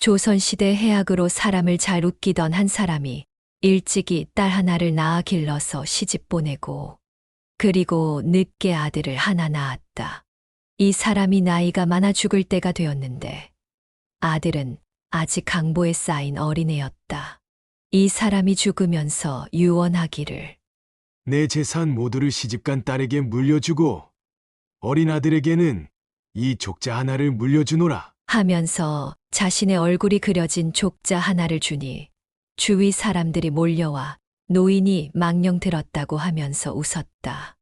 조선시대 해악으로 사람을 잘 웃기던 한 사람이 일찍이 딸 하나를 낳아 길러서 시집 보내고 그리고 늦게 아들을 하나 낳았다. 이 사람이 나이가 많아 죽을 때가 되었는데 아들은 아직 강보에 쌓인 어린애였다. 이 사람이 죽으면서 유언하기를 내 재산 모두를 시집간 딸에게 물려주고 어린 아들에게는 이 족자 하나를 물려주노라. 하면서 자신의 얼굴이 그려진 족자 하나를 주니 주위 사람들이 몰려와 노인이 망령 들었다고 하면서 웃었다.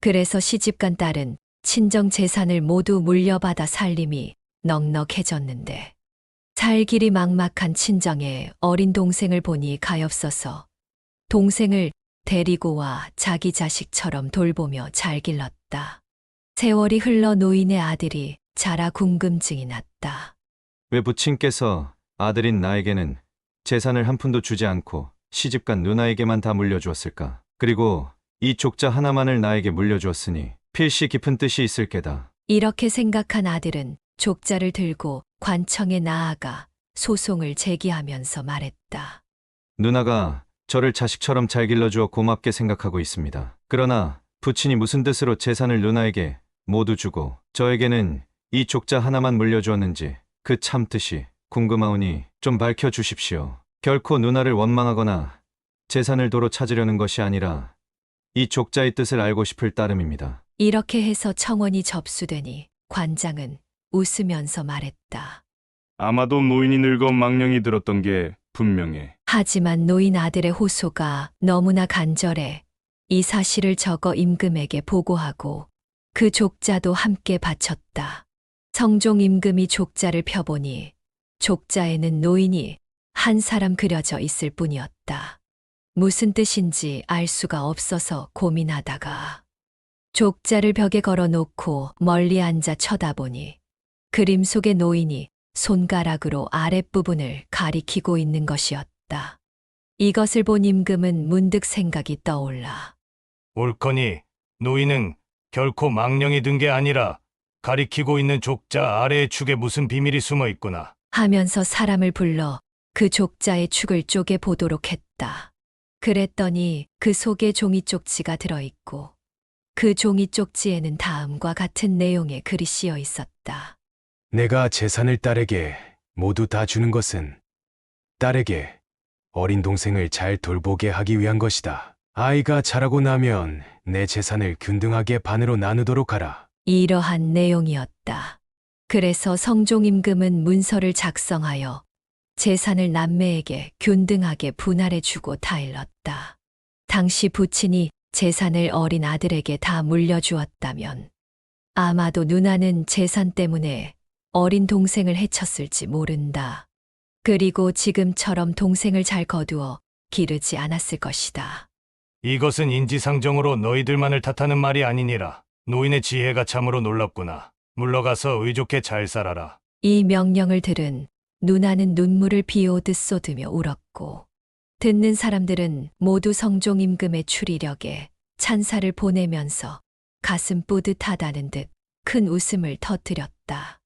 그래서 시집간 딸은 친정 재산을 모두 물려받아 살림이 넉넉해졌는데 살 길이 막막한 친정에 어린 동생을 보니 가엾어서 동생을 데리고 와 자기 자식처럼 돌보며 잘 길렀다. 세월이 흘러 노인의 아들이 자라 궁금증이 났다. 왜 부친께서 아들인 나에게는 재산을 한 푼도 주지 않고 시집간 누나에게만 다 물려주었을까? 그리고 이 족자 하나만을 나에게 물려주었으니 필시 깊은 뜻이 있을 게다. 이렇게 생각한 아들은 족자를 들고 관청에 나아가 소송을 제기하면서 말했다. 누나가 저를 자식처럼 잘 길러주어 고맙게 생각하고 있습니다. 그러나 부친이 무슨 뜻으로 재산을 누나에게 모두 주고 저에게는 이 족자 하나만 물려주었는지 그 참 뜻이 궁금하오니 좀 밝혀 주십시오. 결코 누나를 원망하거나 재산을 도로 찾으려는 것이 아니라 이 족자의 뜻을 알고 싶을 따름입니다. 이렇게 해서 청원이 접수되니 관장은 웃으면서 말했다. 아마도 노인이 늙어 망령이 들었던 게 분명해. 하지만 노인 아들의 호소가 너무나 간절해 이 사실을 적어 임금에게 보고하고 그 족자도 함께 바쳤다. 성종 임금이 족자를 펴보니 족자에는 노인이 한 사람 그려져 있을 뿐이었다. 무슨 뜻인지 알 수가 없어서 고민하다가 족자를 벽에 걸어 놓고 멀리 앉아 쳐다보니 그림 속의 노인이 손가락으로 아랫부분을 가리키고 있는 것이었다. 이것을 본 임금은 문득 생각이 떠올라. 옳거니 노인은 결코 망령이 든 게 아니라 가리키고 있는 족자 아래의 축에 무슨 비밀이 숨어 있구나. 하면서 사람을 불러 그 족자의 축을 쪼개 보도록 했다. 그랬더니 그 속에 종이 쪽지가 들어있고 그 종이 쪽지에는 다음과 같은 내용의 글이 씌어 있었다. 내가 재산을 딸에게 모두 다 주는 것은 딸에게 어린 동생을 잘 돌보게 하기 위한 것이다. 아이가 자라고 나면 내 재산을 균등하게 반으로 나누도록 하라. 이러한 내용이었다. 그래서 성종 임금은 문서를 작성하여 재산을 남매에게 균등하게 분할해 주고 타일렀다. 당시 부친이 재산을 어린 아들에게 다 물려주었다면 아마도 누나는 재산 때문에 어린 동생을 해쳤을지 모른다. 그리고 지금처럼 동생을 잘 거두어 기르지 않았을 것이다. 이것은 인지상정으로 너희들만을 탓하는 말이 아니니라. 노인의 지혜가 참으로 놀랍구나. 물러가서 의좋게 잘 살아라. 이 명령을 들은 누나는 눈물을 비오듯 쏟으며 울었고 듣는 사람들은 모두 성종 임금의 추리력에 찬사를 보내면서 가슴 뿌듯하다는 듯 큰 웃음을 터뜨렸다.